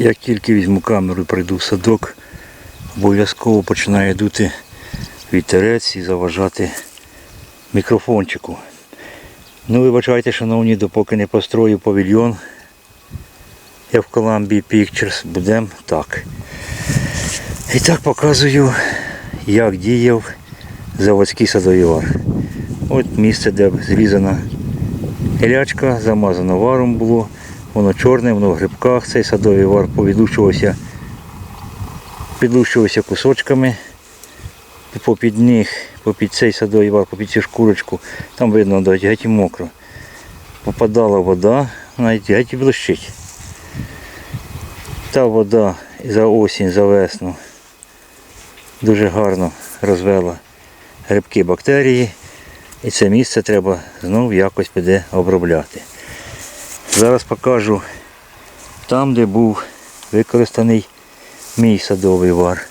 Як тільки візьму камеру і прийду в садок, обов'язково починає дути вітерець і заважати мікрофончику. Ну, вибачайте, шановні, допоки не построю павільйон, я в Columbia Pictures, будемо так. І так показую, як діяв заводський садовівар. От місце, де зрізана гілячка, замазано варом було, воно чорне, воно в грибках, цей садовий вар повідлущувався, підлущувався кусочками попід них, попід цей садовий вар, попід цю шкурочку, там видно навіть геть і мокро. Попадала вода, навіть геть і блищить. Та вода за осінь, за весну дуже гарно розвела грибки бактерії. І це місце треба знову якось піде обробляти. Зараз покажу там, де був використаний мій садовий вар.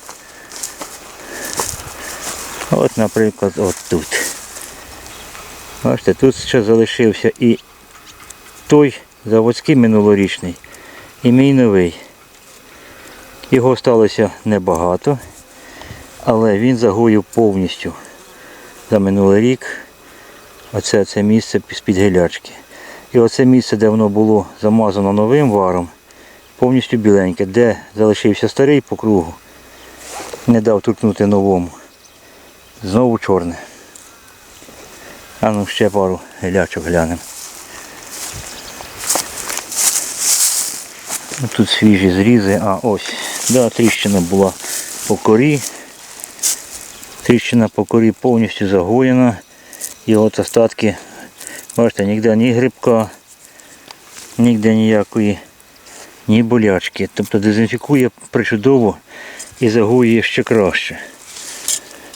От, наприклад, от тут. Бачите, тут ще залишився і той заводський минулорічний, і мій новий. Його сталося небагато, але він загоїв повністю за минулий рік. Оце це місце з-під гілячки. І оце місце, де воно було замазано новим варом, повністю біленьке, де залишився старий по кругу, не дав торкнути новому. Знову чорне. А ну ще пару гілячок глянемо. Ну, Тут свіжі зрізи, а ось, да, тріщина була по корі. Тріщина по корі повністю загоєна. І от остатки, бачите, ніде ні грибка, ніде ніякої, ні болячки. Тобто дезінфікує причудово і загоює ще краще.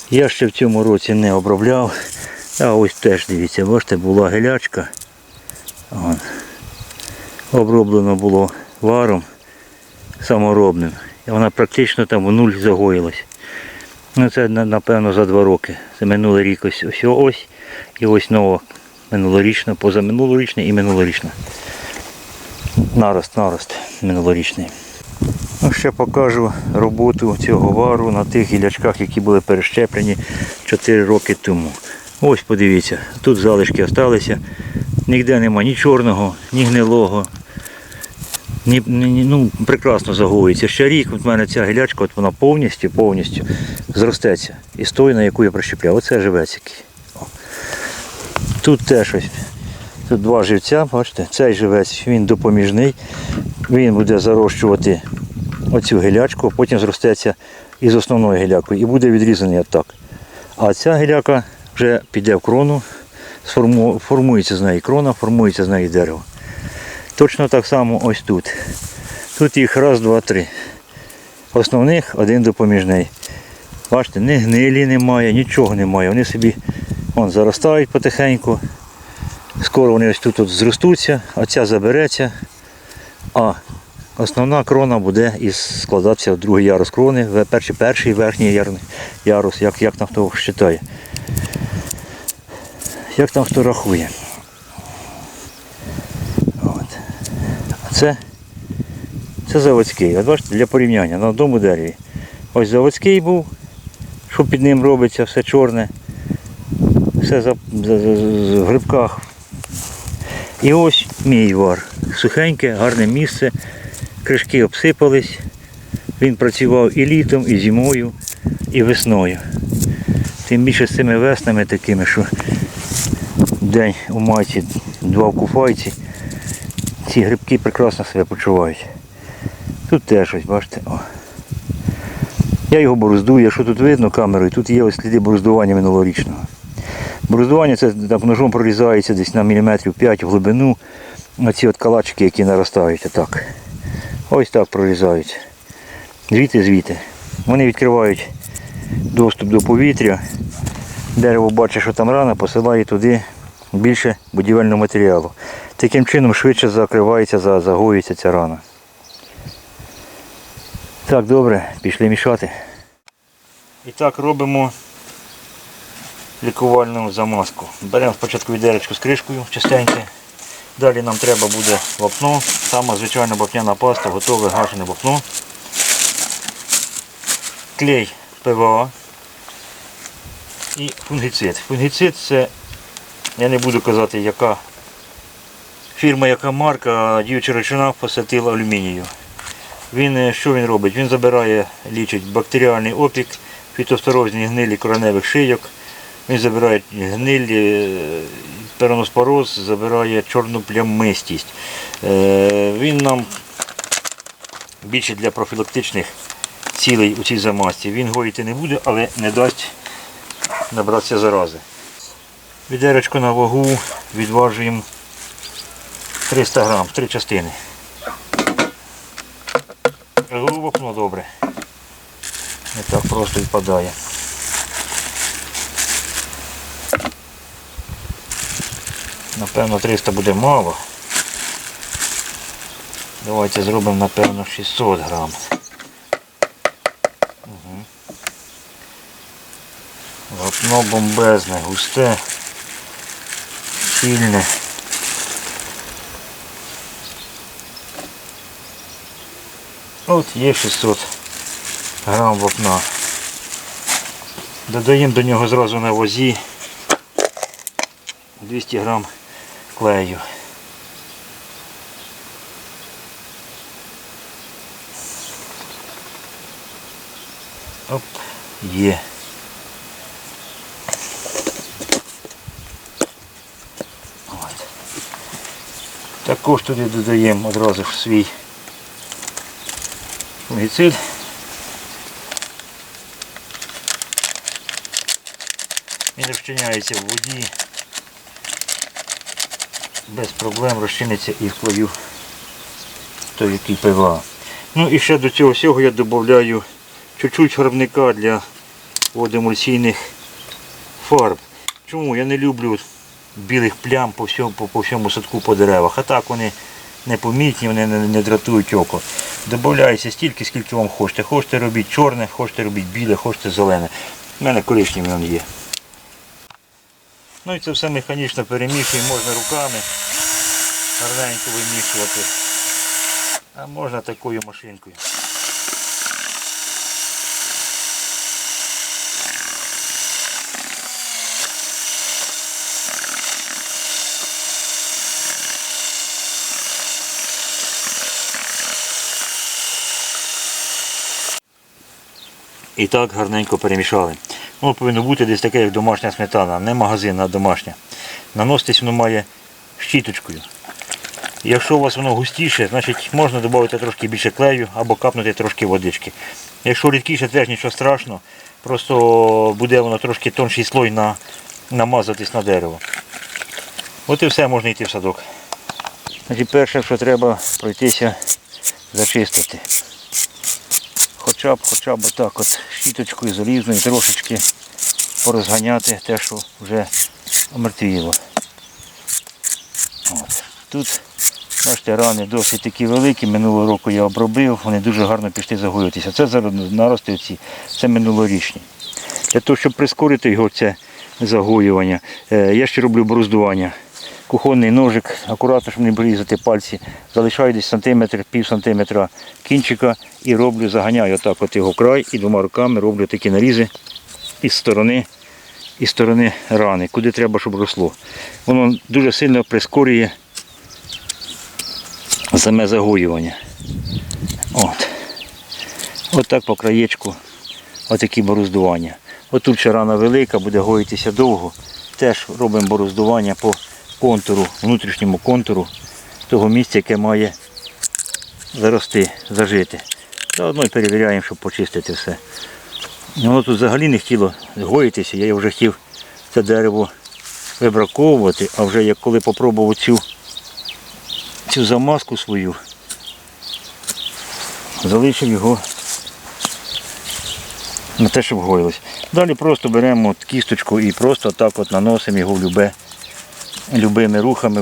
Я ще в цьому році не обробляв. А ось теж дивіться, бачите, була гелячка. Вон. Оброблено було варом саморобним. І вона практично там в нуль загоїлась. Ну це напевно за два роки. Це минулий рік ось ось ось і ось нова минулорічна, позаминулорічна і минулорічна. Нарост, нарост минулорічний. Ну, ще покажу роботу цього вару на тих гілячках, які були перещеплені 4 роки тому. Ось подивіться, тут залишки залишилися. Ніде нема ні чорного, ні гнилого. Ні, ні, ну, прекрасно загоюється. Ще рік от в мене ця гілячка, от вона повністю, повністю зростеться. І з тої, на яку я прищепляв. Оце живець який. Тут теж ось. Тут два живця, бачите, цей живець, він допоміжний. Він буде зарощувати оцю гілячку, потім зростеться із основною гілякою і буде відрізаний отак. А ця гіляка вже піде в крону, формується з неї крона, формується з неї дерево. Точно так само ось тут. Тут їх раз, два, три. Основних один допоміжний. Бачите, ні гнилі немає, нічого немає. Вони собі вон, заростають потихеньку. Скоро вони ось тут зростуться, а ця забереться. А основна крона буде із складатися в другий ярус крони, перший, перший верхній ярус, як, як там хто вважає. Як там хто рахує. От. А це, це заводський. От бачите, для порівняння на одному дереві. Ось заводський був, що під ним робиться, все чорне, все за, за, за- за- грибках. І ось мій вар. Сухеньке, гарне місце. Кришки обсипались. Він працював і літом, і зимою, і весною. Тим більше з цими веснами такими, що день у майці, два в куфайці. Ці грибки прекрасно себе почувають. Тут теж ось, бачите. О. Я його бороздую, якщо тут видно камерою, тут є ось сліди бороздування минулорічного. Бороздування це так ножом прорізається десь на міліметрів 5 в глибину. Оці от калачики, які наростають отак. Ось так прорізають. Звідти, звідти. Вони відкривають доступ до повітря. Дерево бачить, що там рана, посилає туди більше будівельного матеріалу. Таким чином швидше закривається, загоюється ця рана. Так, добре, пішли мішати. І так робимо лікувальну замазку. Беремо спочатку відеречку з кришкою чистеньке, Далі нам треба буде вапно, сама звичайна вапняна паста, готове гашене вапно. Клей ПВА і фунгіцид. Фунгіцид це, я не буду казати, яка фірма, яка марка, діюча речина фосатил алюмінію. Він, е, що він робить? Він забирає, лічить бактеріальний опік, фітосторозні гнилі короневих шийок. Він забирає гниль, е, пероноспороз, забирає чорну плямистість. Е, Він нам більше для профілактичних цілей у цій замазці. Він гоїти не буде, але не дасть набратися зарази. Відерочку на вагу відважуємо 300 грам, три частини. Глибоко добре. Не так просто впадає. Напевно 300 буде мало. Давайте зробимо напевно 600 грам. Вапно бомбезне, густе, сильне. От є 600 грам вапна. Додаємо до нього зразу на возі 200 грам клею. Оп, є. От. Також туди додаємо одразу свій фунгіцид. Він розчиняється в воді. Без проблем розчиниться і в клею той, який ПВА. Ну і ще до цього всього я додаю чуть-чуть фарбника для водоемульсійних фарб. Чому? Я не люблю білих плям по всьому, по, по всьому садку по деревах. А так вони непомітні, вони не, не дратують око. Додається стільки, скільки вам хочете. Хочете робіть чорне, хочете робіть біле, хочете зелене. У мене коричневий він є. Ну і це все механічно перемішуємо, можна руками гарненько вимішувати. А можна такою машинкою. І так гарненько перемішали. Воно повинно бути десь таке, як домашня сметана, не магазинна, а домашня. Наноситись воно має щіточкою. Якщо у вас воно густіше, значить можна додати трошки більше клею або капнути трошки водички. Якщо рідкіше, теж нічого страшного, просто буде воно трошки тонший слой на, намазатись на дерево. От і все, можна йти в садок. Значить, перше, що треба пройтися, зачистити. Хоча б, хоча б отак от щіточкою залізною трошечки порозганяти те, що вже омертвіло. От. Тут, бачите, рани досить такі великі. Минулого року я обробив, вони дуже гарно пішли загоюватися. Це зараз нарости ці, це минулорічні. Для того, щоб прискорити його це загоювання, е, я ще роблю бороздування. Кухонний ножик, акуратно, щоб не порізати пальці, залишаю десь сантиметр, пів сантиметра кінчика і роблю, заганяю отак от його край і двома руками роблю такі нарізи із сторони, із сторони рани, куди треба, щоб росло. Воно дуже сильно прискорює саме загоювання. От. От так по краєчку, отакі бороздування. Отут ще рана велика, буде гоїтися довго. Теж робимо бороздування по контуру, внутрішньому контуру того місця, яке має зарости, зажити. Заодно і перевіряємо, щоб почистити все. Ну, Воно тут взагалі не хотіло гоїтися, я вже хотів це дерево вибраковувати, а вже як коли попробував цю, цю замазку свою, залишив його на те, щоб гоїлось. Далі просто беремо кісточку і просто так от наносимо його в любе, любими рухами,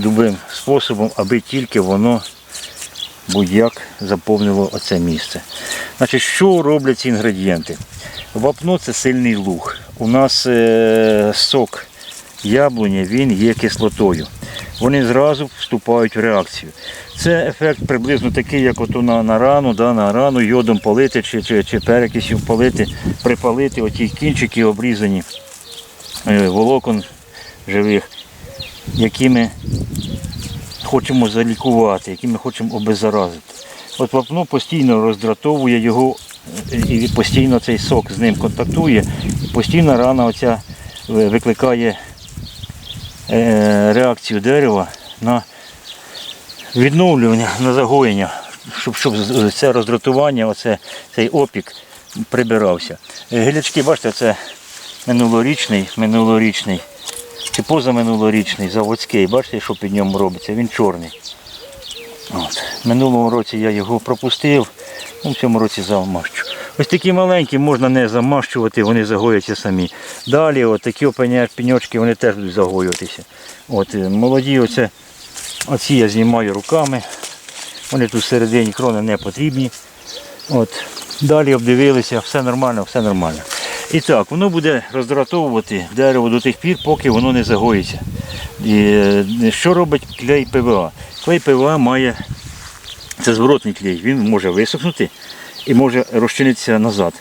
любим способом, аби тільки воно будь-як заповнило оце місце. Значить, що роблять ці інгредієнти? Вапно це сильний луг. У нас е, сок яблуні він є кислотою. вони зразу вступають в реакцію. Це ефект приблизно такий, як ото на, на рану, да, на рану йодом полити чи, чи, чи перекисів полити, припалити оті кінчики обрізані е, волокон живих, які ми хочемо залікувати, які ми хочемо обеззаразити. От вапно постійно роздратовує його і постійно цей сок з ним контактує, постійно рана оця е, викликає е, реакцію дерева на відновлювання, на загоєння, щоб, щоб це роздратування, оце, цей опік прибирався. Гілячки, бачите, це минулорічний, минулорічний чи позаминулорічний, заводський. Бачите, що під ньому робиться? Він чорний. От. Минулому році я його пропустив, ну, в цьому році замащу. Ось такі маленькі можна не замащувати, вони загоюються самі. Далі от такі пеньочки вони теж будуть загоюватися. От, е, молоді оце, оці я знімаю руками. Вони тут всередині крони не потрібні. От. Далі обдивилися, все нормально, все нормально. І так, воно буде роздратовувати дерево до тих пір, поки воно не загоїться. І, е, що робить клей ПВА? Клей ПВА має це зворотний клей, він може висохнути і може розчинитися назад.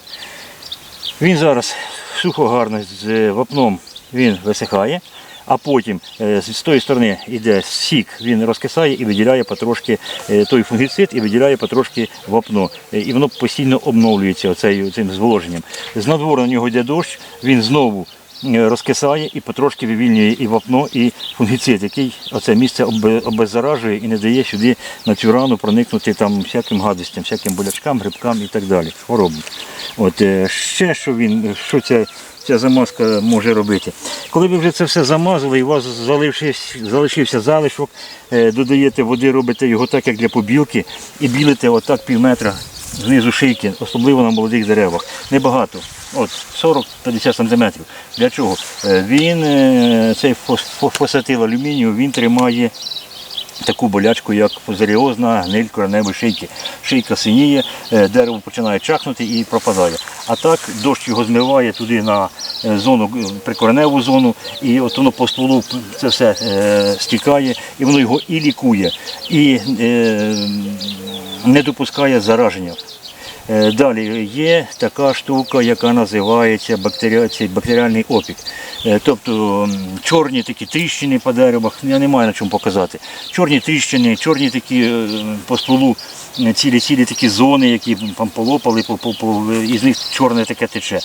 Він зараз сухо гарно з вапном він висихає, а потім е, з тої сторони йде сік, він розкисає і виділяє потрошки е, той фунгіцид і виділяє потрошки вапно. Е, І воно постійно обновлюється оцею, цим зволоженням. З надвору на нього йде дощ, він знову розкисає і потрошки вивільнює і вапно, і фунгіцид, який оце місце обеззаражує і не дає сюди на цю рану проникнути там всяким гадостям, всяким болячкам, грибкам і так далі, хворобам. От ще що він, що ця, ця замазка може робити. Коли ви вже це все замазали і у вас залишився, залишок, е, додаєте води, робите його так, як для побілки, і білите отак пів метра знизу шийки, особливо на молодих деревах. Небагато. От 40-50 см. Для чого? Е, Він, е, цей фос- фос- фосфатил алюмінію, він тримає таку болячку, як фузаріозна гниль кореневої шийки. Шийка синіє, е, дерево починає чахнути і пропадає. А так дощ його змиває туди на е, зону, е, прикореневу зону, і от воно по стволу це все стікає, і воно його і лікує, і не допускає зараження. Е, Далі є така штука, яка називається бактеріа- бактеріальний опік. Е, Тобто чорні такі тріщини по деревах, я не маю на чому показати. Чорні тріщини, чорні такі е, по стволу е, цілі цілі такі зони, які там полопали, по, по, по, них чорне таке тече.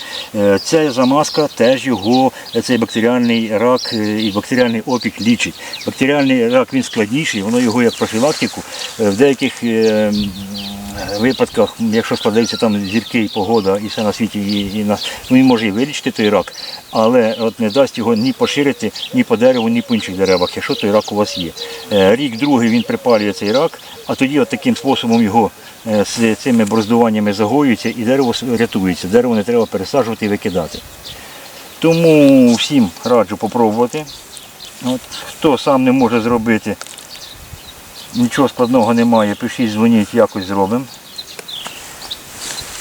Ця замазка теж його, цей бактеріальний рак і бактеріальний опік лічить. Бактеріальний рак він складніший, воно його як профілактику в деяких випадках, якщо складається там зірки і погода, і все на світі, і, і на, ну, він може і вилічити той рак, але от не дасть його ні поширити, ні по дереву, ні по інших деревах, якщо той рак у вас є. Е, Рік другий він припалює цей рак, а тоді от таким способом його е, з цими бороздуваннями загоюється і дерево рятується. Дерево не треба пересаджувати і викидати. Тому всім раджу попробувати. От, хто сам не може зробити, нічого складного немає, пишіть, дзвоніть, якось зробимо.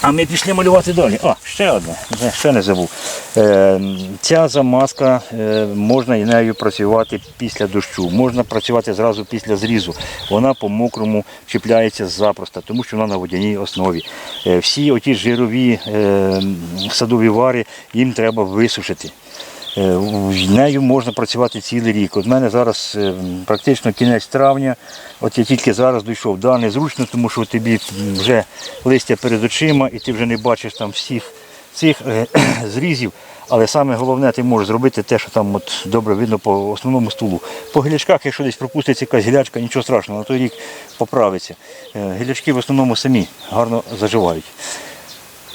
А ми пішли малювати далі. А, ще одне, ще не забув. Е, ця замазка, е, можна і нею працювати після дощу, можна працювати зразу після зрізу. Вона по мокрому чіпляється запросто, тому що вона на водяній основі. Е, всі оті жирові е, садові вари їм треба висушити. Е, Нею можна працювати цілий рік. От в мене зараз е, практично кінець травня, от я тільки зараз дійшов. Да, незручно, тому що тобі вже листя перед очима і ти вже не бачиш там всіх цих е, зрізів. Але саме головне, ти можеш зробити те, що там от добре видно по основному стулу. По гілячках, якщо десь пропуститься якась гілячка, нічого страшного, на той рік поправиться. Гілячки в основному самі гарно заживають.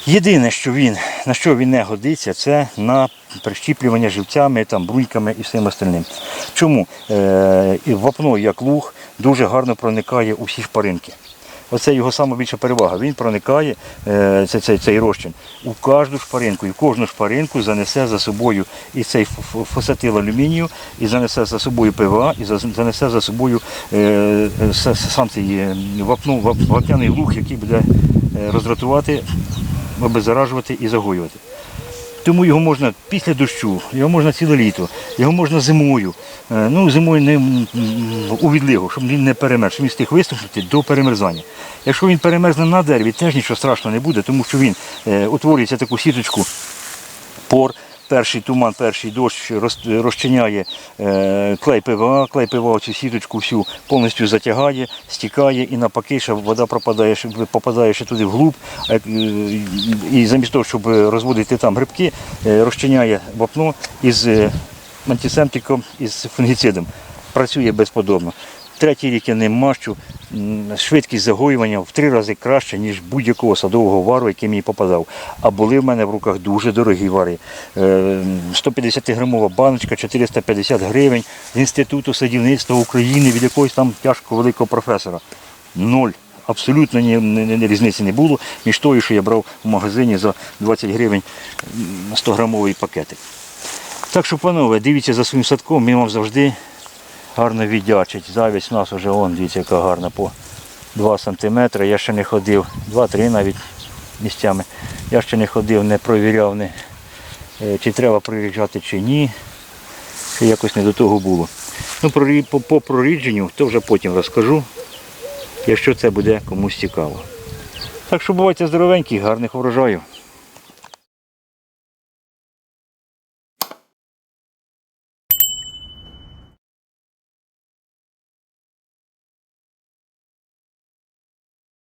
Єдине, що він, на що він не годиться, це на прищіплювання живцями, там, бруньками і всім остальним. Чому? Е, вапно, як луг, дуже гарно проникає у всі шпаринки. Оце його найбільша перевага. Він проникає, е, цей, цей, цей розчин, у кожну шпаринку. І кожну шпаринку занесе за собою і цей ф- ф- алюмінію, і занесе за собою ПВА, і занесе за собою е, сам цей е, вапну, вап- вапняний луг, який буде е, роздратувати, обеззаражувати і загоювати. Тому його можна після дощу, його можна ціле літо, його можна зимою. Е, Ну, зимою не у відлигу, щоб він не перемерз, щоб він встиг висохнути до перемерзання. Якщо він перемерзне на дереві, теж нічого страшного не буде, тому що він е, утворюється таку сіточку пор. Перший туман, перший дощ розчиняє е, клей ПВА, клей ПВА цю сіточку всю повністю затягає, стікає і навпаки, ще вода пропадає, попадає ще туди вглуб. Е, і замість того, щоб розводити там грибки, е, розчиняє вапно із антисептиком, із фунгіцидом. Працює безподобно. Третій рік я ним мащу. Швидкість загоювання в три рази краще, ніж будь-якого садового вару, який мені попадав. А були в мене в руках дуже дорогі вари. Е, 150-грамова баночка, 450 гривень з Інституту садівництва України від якогось там тяжко великого професора. Ноль. Абсолютно ні, ні, ні різниці не було між тою, що я брав в магазині за 20 гривень 100-грамовий пакетик. Так що, панове, дивіться за своїм садком, він вам завжди гарно віддячить. Завість у нас вже он, дивіться, яка гарна по 2 см. Я ще не ходив, 2-3 навіть місцями. Я ще не ходив, не провіряв, не, е, чи треба проїжджати, чи ні. Ще якось не до того було. Ну, по, по прорідженню, то вже потім розкажу, якщо це буде комусь цікаво. Так що бувайте здоровенькі, гарних врожаю.